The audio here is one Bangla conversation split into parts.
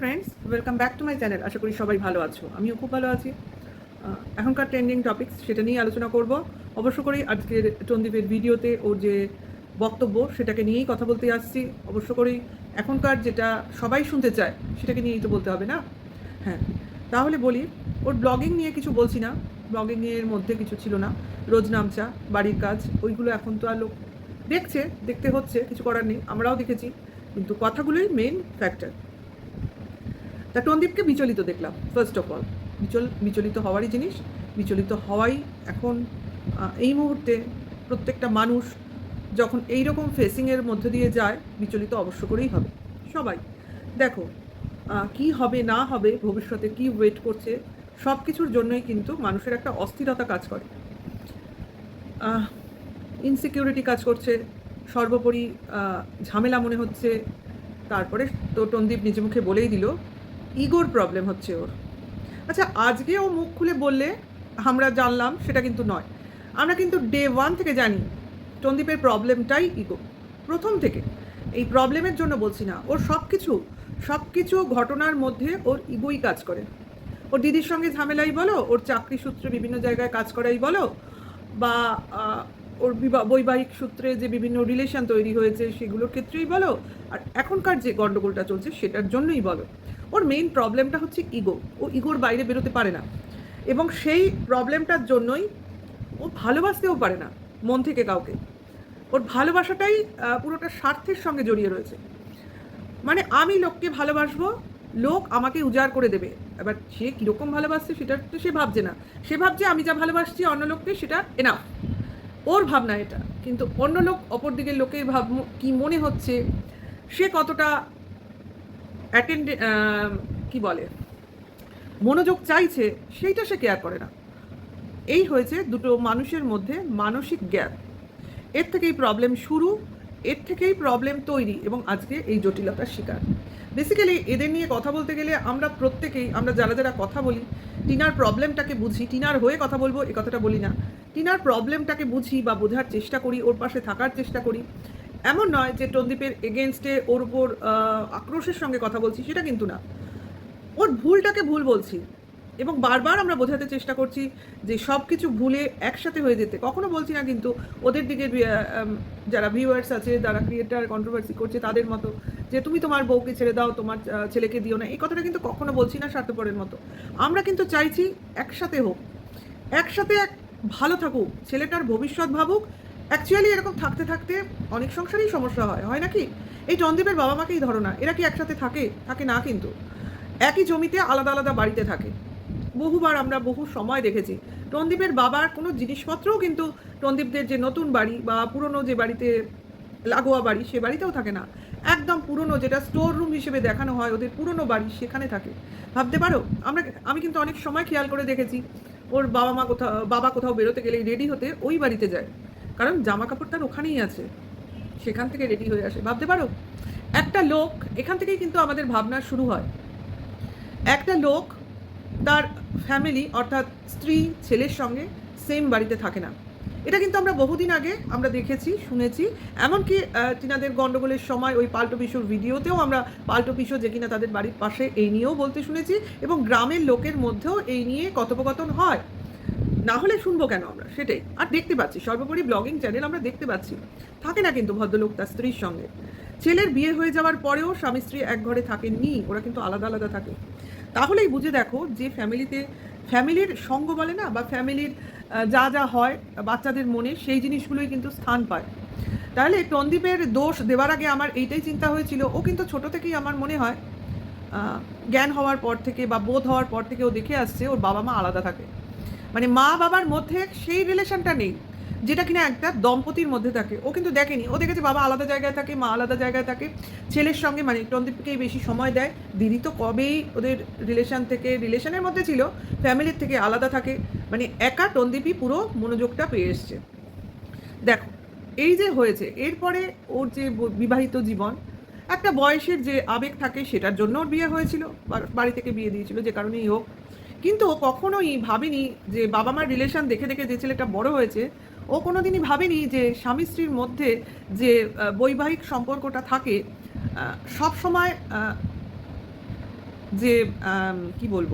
Friends welcome back to my channel আশা করি সবাই ভালো আছো। আমিও খুব ভালো আছি। এখনকার ট্রেন্ডিং টপিকস সেটা নিয়ে আলোচনা করব। অবশ্য করেই আজকের টন্দীপের ভিডিওতে ওর যে বক্তব্য, সেটাকে নিয়েই কথা বলতে আসছি। অবশ্য করেই এখনকার যেটা সবাই শুনতে চায়, সেটাকে নিয়েই তো বলতে হবে না? হ্যাঁ তাহলে বলি, ওর ব্লগিং নিয়ে কিছু বলছি না। ব্লগিংয়ের মধ্যে কিছু ছিল না। রোজ নামচা, বাড়ির কাজ, ওইগুলো এখন তো আর লোক দেখছে, দেখতে হচ্ছে, কিছু করার নেই। আমরাও দেখেছি। কিন্তু কথাগুলোই মেন ফ্যাক্টর তা টন্দীপকে বিচলিত দেখলাম ফার্স্ট অফ অল বিচল, বিচলিত হওয়ারই জিনিস, বিচলিত হওয়াই এখন এই মুহূর্তে প্রত্যেকটা মানুষ যখন এই রকম ফেসিংয়ের মধ্যে দিয়ে যায়, বিচলিত অবশ্য করেই হবে। সবাই, দেখো কি হবে, না হবে, ভবিষ্যতে কি ওয়েট করছে সব কিছুর জন্যই কিন্তু মানুষের একটা অস্থিরতা কাজ করে। ইনসিকিউরিটি কাজ করছে, সর্বোপরি ঝামেলা মনে হচ্ছে, তারপরে তো টন্দীপ নিজে মুখে বলেই দিল ইগোর প্রবলেম হচ্ছে ওর। আচ্ছা আজকে ও মুখ খুলে বললে, আমরা জানলাম সেটা কিন্তু নয়। আমরা কিন্তু ডে ওয়ান থেকে জানি টন্দীপের প্রবলেমটাই ইগো, প্রথম থেকে। এই প্রবলেমের জন্য বলছি না, ওর সব কিছু সব কিছু ঘটনার মধ্যে ওর ইগোই কাজ করে। ওর দিদির সঙ্গে ঝামেলাই বলো, ওর চাকরি সূত্রে বিভিন্ন জায়গায় কাজ করাই বলো, বা ওর বৈবাহিক সূত্রে যে বিভিন্ন রিলেশন তৈরি হয়েছে সেগুলোর ক্ষেত্রেই বলো আর এখনকার যে গণ্ডগোলটা চলছে সেটার জন্যই বলো। ওর মেইন প্রবলেমটা হচ্ছে ইগো ও ইগোর বাইরে বেরোতে পারে না। এবং সেই প্রবলেমটার জন্যই ও ভালোবাসতেও পারে না মন থেকে কাউকে। ওর ভালোবাসাটাই পুরোটা স্বার্থের সঙ্গে জড়িয়ে রয়েছে। মানে আমি লোককে ভালোবাসবো, লোক আমাকে উজাড় করে দেবে। এবার সে কীরকম ভালোবাসছে সেটা তো সে ভাবছে না। সে ভাবছে, আমি যা ভালোবাসছি অন্য লোককে, সেটা এনা ওর ভাবনা এটা। কিন্তু অন্য লোক অপর দিকের লোকের ভাব কি মনে হচ্ছে সে কতটা অ্যাটেন্ড কি বলে, মনোযোগ চাইছে, সেইটা সে কেয়ার করে না। এই হয়েছে দুটো মানুষের মধ্যে মানসিক গ্যাপ এর থেকেই প্রবলেম শুরু, এর থেকেই প্রবলেম তৈরি এবং আজকে এই জটিলতার শিকার। বেসিক্যালি এদের নিয়ে কথা বলতে গেলে আমরা প্রত্যেকেই, আমরা যারা যারা কথা বলি, টিনার প্রবলেমটাকে বুঝি, টিনার হয়ে কথা বলব, এ কথাটা বলি না। টিনার প্রবলেমটাকে বুঝি বা বোঝার চেষ্টা করি, ওর পাশে থাকার চেষ্টা করি। এমন নয় যে টন্দীপের এগেনস্টে ওর উপর আক্রোশের সঙ্গে কথা বলছি, সেটা কিন্তু না। ওর ভুলটাকে ভুল বলছি এবং বারবার আমরা বোঝাতে চেষ্টা করছি যে সব কিছু ভুলে একসাথে হয়ে যেতে। কখনো বলছি না কিন্তু ওদের দিকে যারা ভিউয়ার্স আছে, যারা ক্রিয়েটার কন্ট্রোভার্সি করছে, তাদের মতো যে তুমি তোমার বউকে ছেড়ে দাও, তোমার ছেলেকে দিও না, এই কথাটা কিন্তু কখনো বলছি না স্বার্থপরের মতো। আমরা কিন্তু চাইছি একসাথে হোক, একসাথে এক ভালো থাকুক, ছেলেটার ভবিষ্যৎ ভাবুক অ্যাকচুয়ালি এরকম থাকতে থাকতে অনেক সংসারেই সমস্যা হয় হয় নাকি? এই টন্দীপের বাবা মাকেই ধরো না এরা কি একসাথে থাকে? থাকে না কিন্তু। একই জমিতে আলাদা আলাদা বাড়িতে থাকে। বহুবার আমরা বহু সময় দেখেছি। টন্দীপের বাবার কোনো জিনিসপত্রও কিন্তু টন্দীপদের যে নতুন বাড়ি বা পুরনো যে বাড়িতে লাগোয়া বাড়ি, সে বাড়িতেও থাকে না। একদম পুরনো যেটা স্টোর রুম হিসেবে দেখানো হয়, ওদের পুরনো বাড়ি সেখানে থাকে। ভাবতে পারো, আমরা আমি কিন্তু অনেক সময় খেয়াল করে দেখেছি। ওর বাবা মা কোথাও, বাবা কোথাও বেরোতে গেলেই রেডি হতে ওই বাড়িতে যায়। কারণ জামা কাপড় তার ওখানেই আছে। সেখান থেকে রেডি হয়ে আসে। ভাবতে পারো, একটা লোক, এখান থেকেই কিন্তু আমাদের ভাবনা শুরু হয়। একটা লোক, তার ফ্যামিলি অর্থাৎ স্ত্রী, ছেলের সঙ্গে সেম বাড়িতে থাকে না। এটা কিন্তু আমরা বহুদিন আগে আমরা দেখেছি, শুনেছি। এমনকি তিনাদের গণ্ডগোলের সময় ওই পাল্টো পিসুর ভিডিওতেও আমরা পাল্টো পিসো যে কিনা তাদের বাড়ির পাশে এই নিয়েও বলতে শুনেছি এবং গ্রামের লোকের মধ্যেও এই নিয়ে কথোপকথন হয়। না হলে শুনব কেন আমরা? সেটাই। আর দেখতে পাচ্ছি, সর্বোপরি ব্লগিং চ্যানেল আমরা দেখতে পাচ্ছি। থাকে না কিন্তু ভদ্রলোক তার স্ত্রীর সঙ্গে। ছেলের বিয়ে হয়ে যাওয়ার পরেও স্বামী স্ত্রী এক ঘরে থাকেননি, ওরা কিন্তু আলাদা আলাদা থাকে। তাহলেই বুঝে দেখো যে ফ্যামিলিতে ফ্যামিলির সঙ্গ বলে না বা ফ্যামিলির যা যা হয় বাচ্চাদের মনে, সেই জিনিসগুলোই কিন্তু স্থান পায়। তাহলে টন্দীপের দোষ দেওয়ার আগে আমার এইটাই চিন্তা হয়েছিল। ও কিন্তু ছোট থেকেই আমার মনে হয় জ্ঞান হওয়ার পর থেকে বা বোধ হওয়ার পর থেকে ও দেখে আসছে ওর বাবা মা আলাদা থাকে। মানে মা বাবার মধ্যে সেই রিলেশনটা নেই, যেটা কিনা একটা দম্পতির মধ্যে থাকে। ও কিন্তু দেখেনি। ও দেখেছে বাবা আলাদা জায়গায় থাকে, মা আলাদা জায়গায় থাকে। ছেলের সঙ্গে মানে টন্দীপকেই বেশি সময় দেয়। দিদি তো কবেই ওদের রিলেশন থেকে রিলেশনের মধ্যে ছিল ফ্যামিলির থেকে আলাদা থাকে। মানে একা টন্দীপই পুরো মনোযোগটা পেয়ে এসছে। দেখো, এই যে হয়েছে, এরপরে ওর যে বিবাহিত জীবন, একটা বয়সের যে আবেগ থাকে সেটার জন্য ওর বিয়ে হয়েছিল। বাড়ি থেকে বিয়ে দিয়েছিল, যে কারণেই হোক। কিন্তু ও কখনোই ভাবেনি যে বাবা মার রিলেশন দেখে দেখে যে ছেলেটা বড় হয়েছে, ও কোনোদিনই ভাবেনি যে স্বামী স্ত্রীর মধ্যে যে বৈবাহিক সম্পর্কটা থাকে সব সময় যে কি বলব,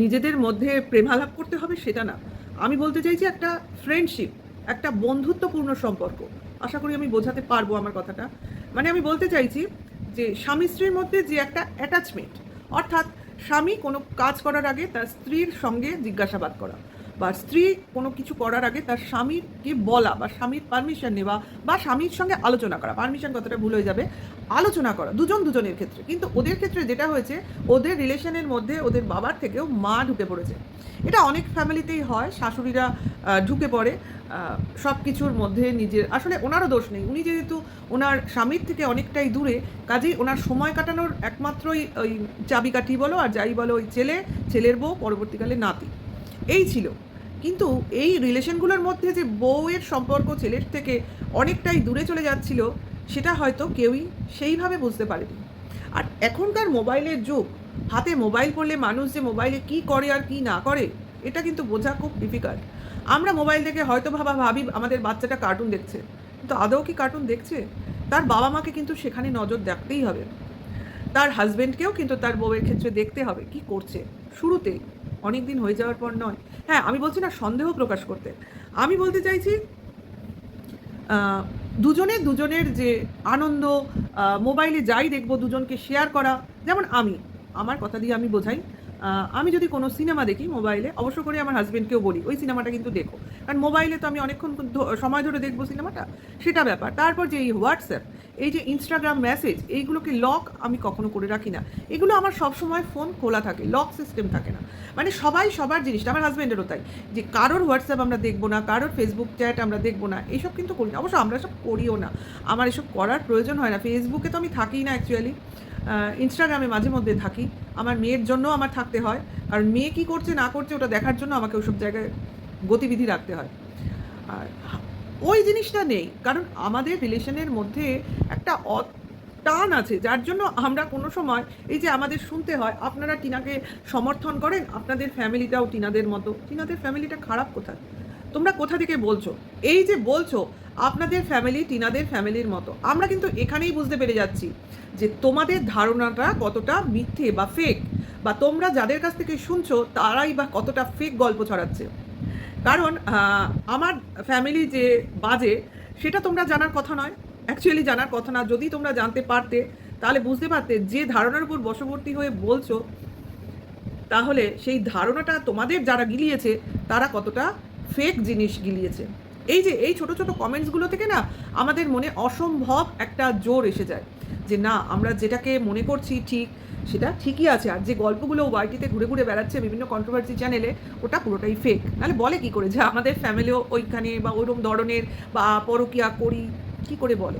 নিজেদের মধ্যে প্রেমালাপ করতে হবে সেটা না। আমি বলতে চাইছি একটা ফ্রেন্ডশিপ একটা বন্ধুত্বপূর্ণ সম্পর্ক, আশা করি আমি বোঝাতে পারব আমার কথাটা। মানে আমি বলতে চাইছি যে স্বামী স্ত্রীর মধ্যে যে একটা অ্যাটাচমেন্ট অর্থাৎ স্বামী কোনো কাজ করার আগে তার স্ত্রীর সঙ্গে জিজ্ঞাসাবাদ করা। বা স্ত্রী কোনো কিছু করার আগে তার স্বামীকে বলা বা স্বামীর পারমিশন নেওয়া বা স্বামীর সঙ্গে আলোচনা করা। পারমিশন কথাটা ভুল হয়ে যাবে? আলোচনা করা, দুজন দুজনের ক্ষেত্রে। কিন্তু ওদের ক্ষেত্রে যেটা হয়েছে, ওদের রিলেশনের মধ্যে ওদের বাবার থেকেও মা ঢুকে পড়েছে। এটা অনেক ফ্যামিলিতেই হয়, শাশুড়িরা ঢুকে পড়ে। সব কিছুর মধ্যে নিজের, আসলে ওনারও দোষ নেই। উনি যেহেতু ওনার স্বামীর থেকে অনেকটাই দূরে, কাজেই ওনার সময় কাটানোর একমাত্রই ওই চাবিকাঠি বলো আর যাই বলো ওই ছেলে, ছেলের বউ, পরবর্তীকালে নাতি। এই ছিল। কিন্তু এই রিলেশনগুলোর মধ্যে যে বউয়ের সম্পর্ক ছেলের থেকে অনেকটাই দূরে চলে যাচ্ছিল, সেটা হয়তো কেউই সেইভাবে বুঝতে পারেনি। আর এখনকার মোবাইলের যুগ, হাতে মোবাইল পড়লে মানুষ যে মোবাইলে কি করে আর কি না করে, এটা কিন্তু বোঝা খুব ডিফিকাল্ট আমরা মোবাইল থেকে হয়তো ভাবা, ভাবি আমাদের বাচ্চাটা কার্টুন দেখছে, কিন্তু আদৌ কি কার্টুন দেখছে? তার বাবা মাকে কিন্তু সেখানে নজর দেখতেই হবে। তার হাজব্যান্ডকেও কিন্তু তার বউয়ের ক্ষেত্রে দেখতে হবে, কি করছে? শুরুতে অনেক দিন হয়ে যাওয়ার পর নয়। হ্যাঁ আমি বলছি না সন্দেহ প্রকাশ করতে। আমি বলতে চাইছি দুজনে দুজনের যে আনন্দ মোবাইলে যাই দেখব, দুজনকে শেয়ার করা, যেমন আমি, আমার কথা দিয়ে আমি বোঝাই। আমি যদি কোনো সিনেমা দেখি মোবাইলে, অবশ্য করে আমার হাজব্যান্ডকেও বলি, ওই সিনেমাটা কিন্তু দেখো। কারণ মোবাইলে তো আমি অনেকক্ষণ সময় ধরে দেখব সিনেমাটা, সেটা ব্যাপার। তারপর যে এই হোয়াটসঅ্যাপ এই যে ইনস্টাগ্রাম মেসেজ এইগুলোকে লক আমি কখনো করে রাখি না। এগুলো আমার সবসময় ফোন খোলা থাকে লক সিস্টেম থাকে না। মানে সবাই সবার জিনিসটা, আমার হাজব্যান্ডেরও তাই, যে কারোর হোয়াটসঅ্যাপ আমরা দেখব না, কারোর ফেসবুক চ্যাট আমরা দেখব না এইসব কিন্তু করি না। অবশ্য আমরা সব করিও না। আমার এসব করার প্রয়োজন হয় না। ফেসবুকে তো আমি থাকিই না অ্যাকচুয়ালি ইনস্টাগ্রামে মাঝে মধ্যে থাকি। আমার মেয়ের জন্য আমার থাকতে হয়। কারণ মেয়ে কী করছে, না করছে, ওটা দেখার জন্য আমাকে ওইসব জায়গায় গতিবিধি রাখতে হয়। আর ওই জিনিসটা নেই। কারণ আমাদের রিলেশনের মধ্যে একটা টান আছে, যার জন্য আমরা কোনো সময় এই যে আমাদের শুনতে হয়, আপনারা টিনাকে সমর্থন করেন, আপনাদের ফ্যামিলিটাও টিনাদের মতো। টিনাদের ফ্যামিলিটা খারাপ কোথায়? তোমরা কোথা থেকে বলছো? এই যে বলছো, আপনাদের ফ্যামিলি টিনাদের ফ্যামিলির মতো। আমরা কিন্তু এখানেই বুঝতে পেরে যাচ্ছি যে তোমাদের ধারণাটা কতটা মিথ্যে বা ফেক বা তোমরা যাদের কাছ থেকে শুনছো, তারাই বা কতটা ফেক গল্প ছড়াচ্ছে। কারণ আমার ফ্যামিলি যে বাজে, সেটা তোমরা জানার কথা নয়। অ্যাকচুয়ালি জানার কথা না। যদি তোমরা জানতে পারতে, তাহলে বুঝতে পারতে যে ধারণার উপর বশবর্তী হয়ে বলছো, তাহলে সেই ধারণাটা তোমাদের যারা গিলিয়েছে, তারা কতটা ফেক জিনিস গিলিয়েছে। এই যে, এই ছোট ছোট কমেন্টসগুলো থেকে না আমাদের মনে অসম্ভব একটা জোর এসে যায় যে না, আমরা যেটাকে মনে করছি ঠিক, সেটা ঠিকই আছে। আর যে গল্পগুলো ওয়াইটিতে ঘুরে ঘুরে বেড়াচ্ছে বিভিন্ন কন্ট্রোভার্সি চ্যানেলে ওটা পুরোটাই ফেক নাহলে বলে কি করে যে আমাদের ফ্যামিলিও ওইখানে বা ওইরকম ধরনের বা পরকিয়া করি, কি করে বলে?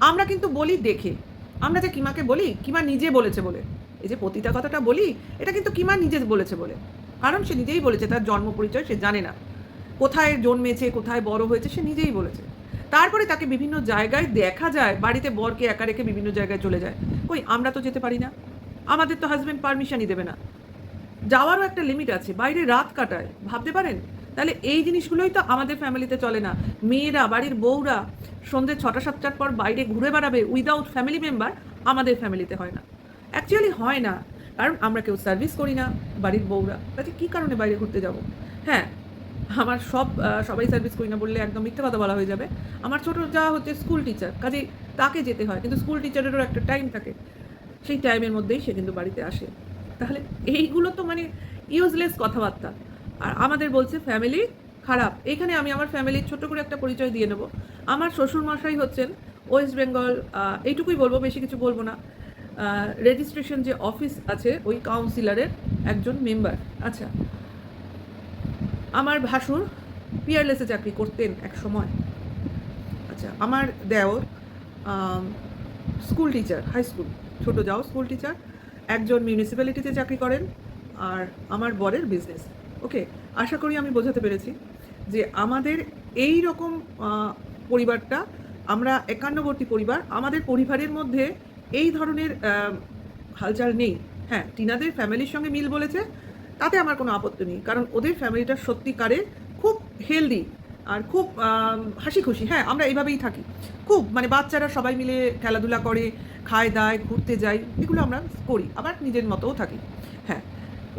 আমরা কিন্তু বলি দেখে। আমরা যে কিমাকে বলি, কিমা নিজে বলেছে বলে। এই যে পতিতা কথাটা বলি, এটা কিন্তু কিমা নিজে বলেছে বলে। কারণ সে নিজেই বলেছে, তার জন্ম পরিচয় সে জানে না। কোথায় জন্মেছে, কোথায় বড় হয়েছে, সে নিজেই বলেছে। তারপরে তাকে বিভিন্ন জায়গায় দেখা যায়, বাড়িতে বরকে একা রেখে বিভিন্ন জায়গায় চলে যায়। কই, আমরা তো যেতে পারি না। আমাদের তো হাজব্যান্ড পারমিশনই দেবে না। যাওয়ারও একটা লিমিট আছে, বাইরে রাত কাটায়। ভাবতে পারেন? তাহলে এই জিনিসগুলোই তো আমাদের ফ্যামিলিতে চলে না। মেয়েরা, বাড়ির বউরা সন্ধ্যে ছটা, সাতটার পর বাইরে ঘুরে বেড়াবে উইদাউট ফ্যামিলি মেম্বার আমাদের ফ্যামিলিতে হয় না। অ্যাকচুয়ালি হয় না, কারণ আমরা কেউ সার্ভিস করি না বাড়ির বউরা। তাতে কী কারণে বাইরে ঘুরতে যাব? হ্যাঁ আমার সব সবাই সার্ভিস করি না বললে একদম মিথ্যে কথা বলা হয়ে যাবে। আমার ছোটো যা হচ্ছে স্কুল টিচার কাজে তাকে যেতে হয়, কিন্তু স্কুল টিচারেরও একটা টাইম থাকে। সেই টাইমের মধ্যেই সে কিন্তু বাড়িতে আসে। তাহলে এইগুলো তো মানে ইউজলেস কথাবার্তা। আর আমাদের বলছে ফ্যামিলি খারাপ। এখানে আমি আমার ফ্যামিলির ছোট করে একটা পরিচয় দিয়ে নেব। আমার শ্বশুর মশাই হচ্ছেন ওয়েস্ট বেঙ্গল এইটুকুই বলব, বেশি কিছু বলব না। রেজিস্ট্রেশন যে অফিস আছে, ওই কাউন্সিলরের একজন মেম্বার আচ্ছা আমার ভাসুর পিয়ারলেসে চাকরি করতেন এক সময়। আচ্ছা আমার দেওর স্কুল টিচার হাই স্কুল ছোটো যাও স্কুল টিচার একজন মিউনিসিপ্যালিটিতে চাকরি করেন আর আমার বরের বিজনেস ওকে আশা করি আমি বোঝাতে পেরেছি যে আমাদের এই রকম পরিবারটা, আমরা একান্নবর্তী পরিবার, আমাদের পরিবারের মধ্যে এই ধরনের হালচাল নেই। হ্যাঁ টিনাদের ফ্যামিলির সঙ্গে মিল বলেছে তাতে আমার কোনো আপত্তি নেই। কারণ ওদের ফ্যামিলিটা সত্যিকারের খুব হেলদি আর খুব হাসি খুশি হ্যাঁ আমরা এইভাবেই থাকি। খুব মানে বাচ্চারা সবাই মিলে খেলাধুলা করে, খায়, দায়, ঘুরতে যাই এগুলো আমরা করি। আবার নিজের মতোও থাকি। হ্যাঁ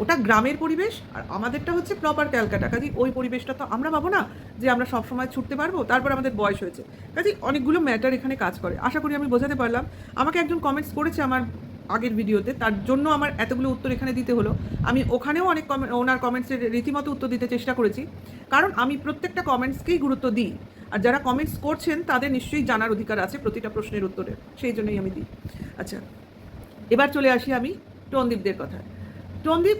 ওটা গ্রামের পরিবেশ আর আমাদেরটা হচ্ছে প্রপার ক্যালকাটা। কাজে ওই পরিবেশটা তো আমরা পাবো না যে আমরা সব সময় ছুটতে পারব, তারপর আমাদের বয়স হয়েছে। কাজে অনেকগুলো ম্যাটার এখানে কাজ করে। আশা করি আমি বোঝাতে পারলাম। আমাকে একজন কমেন্টস করেছে আমার আগের ভিডিওতে, তার জন্য আমার এতগুলো উত্তর এখানে দিতে হলো। আমি ওখানেও অনেক কমে- ওনার কমেন্টসের রীতিমতো উত্তর দিতে চেষ্টা করেছি। কারণ আমি প্রত্যেকটা কমেন্টসকেই গুরুত্ব দিই। আর যারা কমেন্টস করছেন, তাদের নিশ্চয়ই জানার অধিকার আছে প্রতিটা প্রশ্নের উত্তরে। সেই জন্যই আমি দিই। আচ্ছা এবার চলে আসি আমি টনদীপদের কথায়। টনদীপ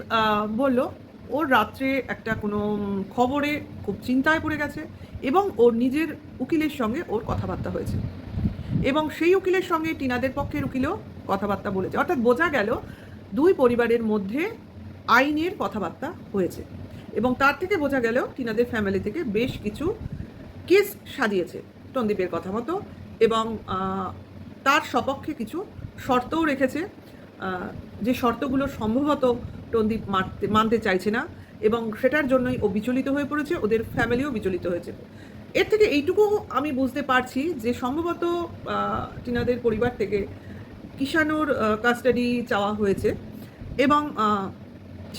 বলল ওর রাত্রে একটা কোনো খবরে খুব চিন্তায় পড়ে গেছে এবং ওর নিজের উকিলের সঙ্গে ওর কথাবার্তা হয়েছে। এবং সেই উকিলের সঙ্গে টিনাদের পক্ষের উকিলও কথাবার্তা বলেছে। অর্থাৎ বোঝা গেল দুই পরিবারের মধ্যে আইনের কথাবার্তা হয়েছে। এবং তার থেকে বোঝা গেল টিনাদের ফ্যামিলি থেকে বেশ কিছু কেস সাজিয়েছে টনদীপের কথা মতো এবং তার সপক্ষে কিছু শর্তও রেখেছে। যে শর্তগুলো সম্ভবত টনদীপ মানতে মানতে চাইছে না এবং সেটার জন্যই ও বিচলিত হয়ে পড়েছে। ওদের ফ্যামিলিও বিচলিত হয়েছে। এর থেকে এইটুকু আমি বুঝতে পারছি যে সম্ভবত টিনাদের পরিবার থেকে কিষানোর কাস্টাডি চাওয়া হয়েছে এবং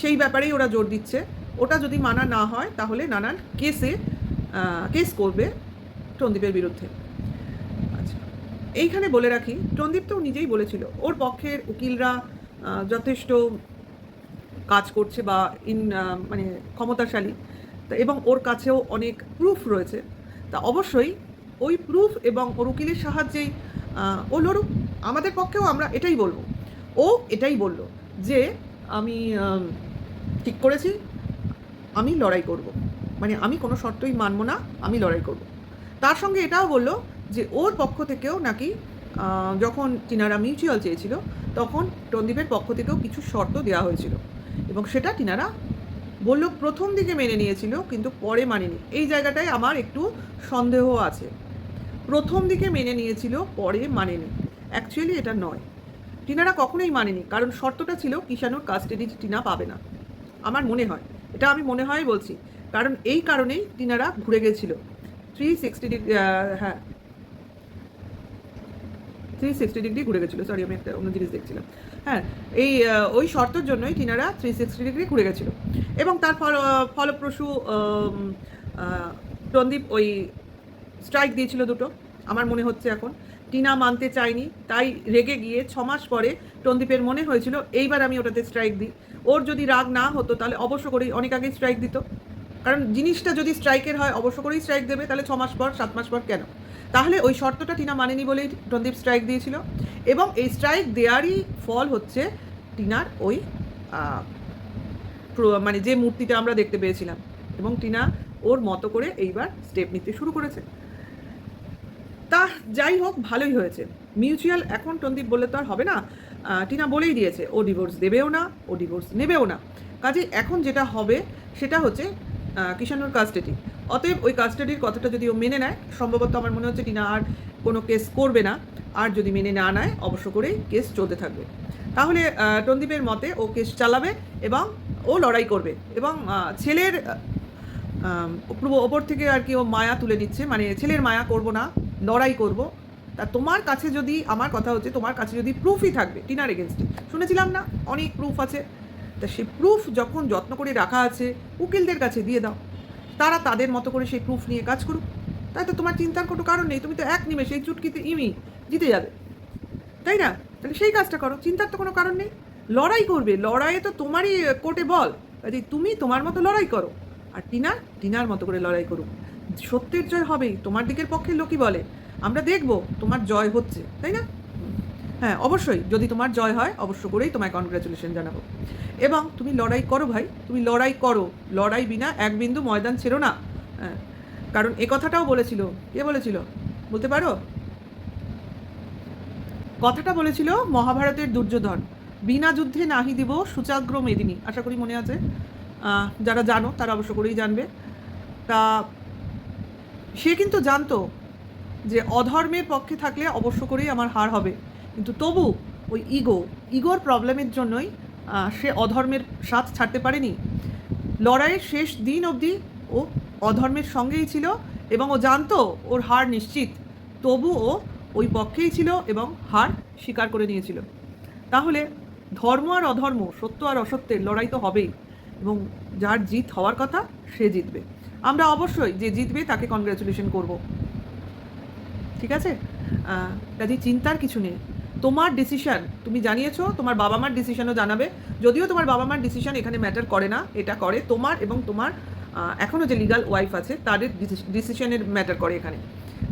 সেই ব্যাপারেই ওরা জোর দিচ্ছে। ওটা যদি মানা না হয়, তাহলে নানান কেসে কেস করবে টন্দীপের বিরুদ্ধে। আচ্ছা এইখানে বলে রাখি, টন্দীপ তো নিজেই বলেছিল, ওর পক্ষের উকিলরা যথেষ্ট কাজ করছে বা ইন মানে ক্ষমতাশালী। এবং ওর কাছেও অনেক প্রুফ রয়েছে। তা অবশ্যই ওই প্রুফ এবং ওর উকিলের সাহায্যেই ও লড়ুক। আমাদের পক্ষেও আমরা এটাই বলব। ও এটাই বলল যে, আমি ঠিক করেছি, আমি লড়াই করব। মানে আমি কোনো শর্তই মানব না, আমি লড়াই করব। তার সঙ্গে এটাও বলল যে, ওর পক্ষ থেকেও নাকি যখন টিনারা মিউচুয়াল চেয়েছিল, তখন টন্দীপের পক্ষ থেকেও কিছু শর্ত দেওয়া হয়েছিল। এবং সেটা টিনারা বলল, প্রথম দিকে মেনে নিয়েছিল, কিন্তু পরে মানেনি। এই জায়গাটায় আমার একটু সন্দেহ আছে। প্রথম দিকে মেনে নিয়েছিল, পরে মানেনি। অ্যাকচুয়ালি এটা নয়। টিনারা কখনোই মানেনি, কারণ শর্তটা ছিল কিষাণুর কাস্টাডি টিনা পাবে না। আমার মনে হয়, এটা আমি মনে হয় বলছি, কারণ এই কারণেই টিনারা ঘুরে গেছিল। থ্রি সিক্সটি ডিগ্রি হ্যাঁ থ্রি সিক্সটি ডিগ্রি ঘুরে গেছিল। সরি আমি একটা অন্য জিনিস দেখছিলাম। হ্যাঁ এই ওই শর্তের জন্যই তিনারা থ্রি সিক্সটি ডিগ্রি ঘুরে গেছিল। এবং তার ফল ফলপ্রসূ আম, টন্দীপ ওই স্ট্রাইক দিয়েছিল দুটো আমার মনে হচ্ছে এখন। টিনা মানতে চায়নি তাই রেগে গিয়ে ছ মাস পরে টন্দীপের মনে হয়েছিল এইবার আমি ওটাতে স্ট্রাইক দিই। ওর যদি রাগ না হতো তাহলে অবশ্য করেই অনেক আগেই স্ট্রাইক দিত। কারণ জিনিসটা যদি স্ট্রাইকের হয়, অবশ্য করেই স্ট্রাইক দেবে, তাহলে ছ মাস পর, সাত মাস পর কেন? তাহলে ওই শর্তটা টিনা মানেনি বলেই টন্দীপ স্ট্রাইক দিয়েছিল। এবং এই স্ট্রাইক দেওয়ারই ফল হচ্ছে টিনার ওই মানে যে মূর্তিটা আমরা দেখতে পেয়েছিলাম। এবং টিনা ওর মতো করে এইবার স্টেপ নিতে শুরু করেছে। তা যাই হোক, ভালোই হয়েছে। মিউচুয়াল এখন টন্দীপ বললে তো আর হবে না। টিনা বলেই দিয়েছে, ও ডিভোর্স দেবেও না, ও ডিভোর্স নেবেও না। কাজে এখন যেটা হবে, সেটা হচ্ছে আহ, কিষাণুর কাস্টাডি অতএব ওই কাস্টাডির কথাটা যদি ও মেনে নেয় সম্ভবত আমার মনে হচ্ছে টিনা আর কোনো কেস করবে না। আর যদি মেনে না নেয় অবশ্য করেই কেস চলতে থাকবে। তাহলে টন্দীপের মতে ও কেস চালাবে এবং ও লড়াই করবে এবং ছেলের ওপর থেকে আর কি ও মায়া তুলে নিচ্ছে। মানে ছেলের মায়া করব না লড়াই করব। তা তোমার কাছে যদি আমার কথা হচ্ছে তোমার কাছে যদি প্রুফই থাকবে টিনার এগেনস্টে শুনেছিলাম না? অনেক প্রুফ আছে। তা সেই প্রুফ যখন যত্ন করে রাখা আছে, উকিলদের কাছে দিয়ে দাও। তারা তাদের মতো করে সেই প্রুফ নিয়ে কাজ করুক। তাই তো তোমার চিন্তার কোনো কারণ নেই, তুমি তো এক নিমেষে এই চুটকিতে ইমি, জিতে যাবে। তাই না? তাহলে সেই কাজটা করো, চিন্তার তো কোনো কারণ নেই। লড়াই করবে, লড়াইয়ে তো তোমারই কোর্টে বল। কাজে তুমি তোমার মতো লড়াই করো। আর টিনা, টিনার মতো করে লড়াই করুক। সত্যের জয় হবেই, তোমার দিকের পক্ষে লোকই বলে। আমরা দেখব, তোমার জয় হচ্ছে, তাই না? হ্যাঁ অবশ্যই। যদি তোমার জয় হয়, অবশ্য করেই তোমায় কনগ্রাচুলেশন জানাব। এবং তুমি লড়াই করো ভাই, তুমি লড়াই করো। লড়াই বিনা এক বিন্দু ময়দান ছেড়ো না। হ্যাঁ কারণ এ কথাটাও বলেছিল। কে বলেছিল? বলতে পারো? কথাটা বলেছিল মহাভারতের দুর্যোধন। বিনা যুদ্ধে নাহি দিব সুচাগ্র মেদিনী। আশা করি মনে আছে? যারা জানো, তারা অবশ্য করেই জানবে। তা সে কিন্তু জানতো যে অধর্মের পক্ষে থাকলে অবশ্য করেই আমার হার হবে। কিন্তু তবু ওই ইগো ইগোর প্রবলেমের জন্যই সে অধর্মের সাথ ছাড়তে পারেনি। লড়াইয়ের শেষ দিন অবধি ও অধর্মের সঙ্গেই ছিল এবং ও জানতো ওর হার নিশ্চিত। তবু ও ওই পক্ষেই ছিল এবং হার স্বীকার করে নিয়েছিল। তাহলে ধর্ম আর অধর্ম, সত্য আর অসত্যের লড়াই তো হবেই এবং যার জিত হওয়ার কথা, সে জিতবে। আমরা অবশ্যই যে জিতবে তাকে কনগ্রাচুলেশন করব। ঠিক আছে? কাজে চিন্তার কিছু নেই। তোমার ডিসিশন তুমি জানিয়েছো, তোমার বাবা মার ডিসিশনও জানাবে। যদিও তোমার বাবা মার ডিসিশন এখানে ম্যাটার করে না, এটা করে তোমার এবং তোমার এখনও যে লিগাল ওয়াইফ আছে, তাদের ডিসিশনের ম্যাটার করে এখানে।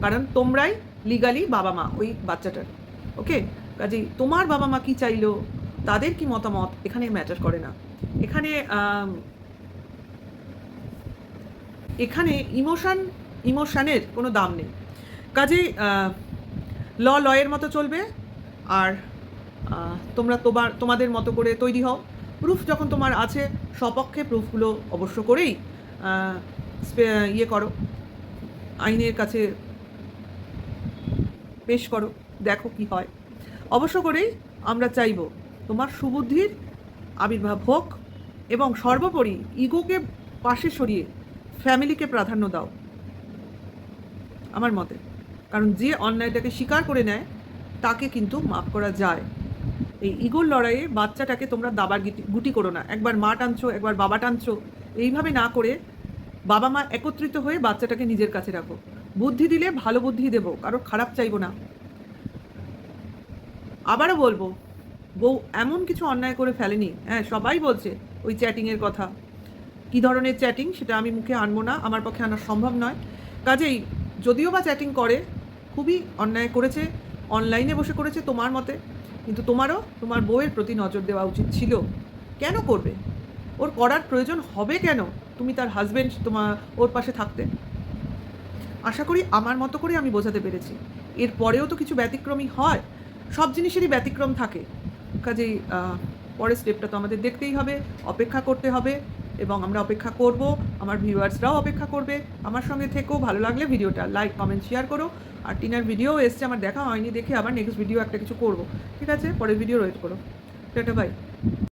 কারণ তোমরাই লিগালি বাবা মা ওই বাচ্চাটার ওকে কাজেই তোমার বাবা মা কি চাইলো, তাদের কি মতামত, এখানে ম্যাটার করে না। এখানে এখানে ইমোশন ইমোশনের কোনো দাম নেই। কাজেই ল লয়ের মতো চলবে আর তোমরা তোমার, তোমাদের মতো করে তৈরি হও। প্রুফ যখন তোমার আছে স্বপক্ষে প্রুফগুলো অবশ্য করেই ইয়ে করো, আইনের কাছে পেশ করো, দেখো কি হয়। অবশ্য করেই আমরা চাইব, তোমার সুবুদ্ধির আবির্ভাব হোক এবং সর্বোপরি ইগোকে পাশে সরিয়ে ফ্যামিলিকে প্রাধান্য দাও। আমার মতে। কারণ যে অন্যায়টাকে স্বীকার করে নেয় তাকে কিন্তু মাফ করা যায়। এই ইগোর লড়াইয়ে বাচ্চাটাকে তোমরা দাবার গিটি করো না। একবার মা টানছো, একবার বাবা টানছো, এইভাবে না করে বাবা মা একত্রিত হয়ে বাচ্চাটাকে নিজের কাছে রাখো। বুদ্ধি দিলে ভালো বুদ্ধি দেবো, কারও খারাপ চাইব না। আবারও বলব, বউ এমন কিছু অন্যায় করে ফেলেনি। হ্যাঁ সবাই বলছে ওই চ্যাটিংয়ের কথা। কী ধরনের চ্যাটিং সেটা আমি মুখে আনব না, আমার পক্ষে আনা সম্ভব নয়। কাজেই যদিও বা চ্যাটিং করে, খুবই অন্যায় করেছে। অনলাইনে বসে করেছে তোমার মতে? কিন্তু তোমারও তোমার বউয়ের প্রতি নজর দেওয়া উচিত ছিল। কেন করবে? ওর করার প্রয়োজন হবে কেন? তুমি তার হাজবেন্ড তোমার ওর পাশে থাকতে? আশা করি আমার মতো করে আমি বোঝাতে পেরেছি। এর পরেও তো কিছু ব্যতিক্রমী হয়। সব জিনিসেরই ব্যতিক্রম থাকে। কাজেই পরের স্টেপটা তো আমাদের দেখতেই হবে, অপেক্ষা করতে হবে। এবং আমরা অপেক্ষা করব, আমার ভিউয়ার্সরাও অপেক্ষা করবে। আমার সঙ্গে থেকেও ভালো লাগলে ভিডিওটা লাইক, কমেন্ট, শেয়ার করো। আর টিনার ভিডিও এসছে, আমার দেখা হয়নি দেখে আবার নেক্সট ভিডিও একটা কিছু করব। ঠিক আছে? পরের ভিডিও ওয়েট করো। Tata bye